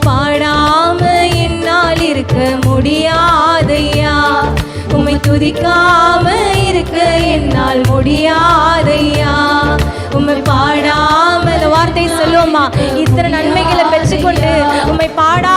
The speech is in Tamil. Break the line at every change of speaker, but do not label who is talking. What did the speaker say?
பாடாம என்னால் இருக்க முடியாதையா உமை துதிக்காம இருக்க என்னால் முடியாதையா உம்மை பாடாம இந்த வார்த்தை சொல்லுவோமா இத்தனை நன்மைகளை பெற்றுக்கொண்டு உம்மை பாடா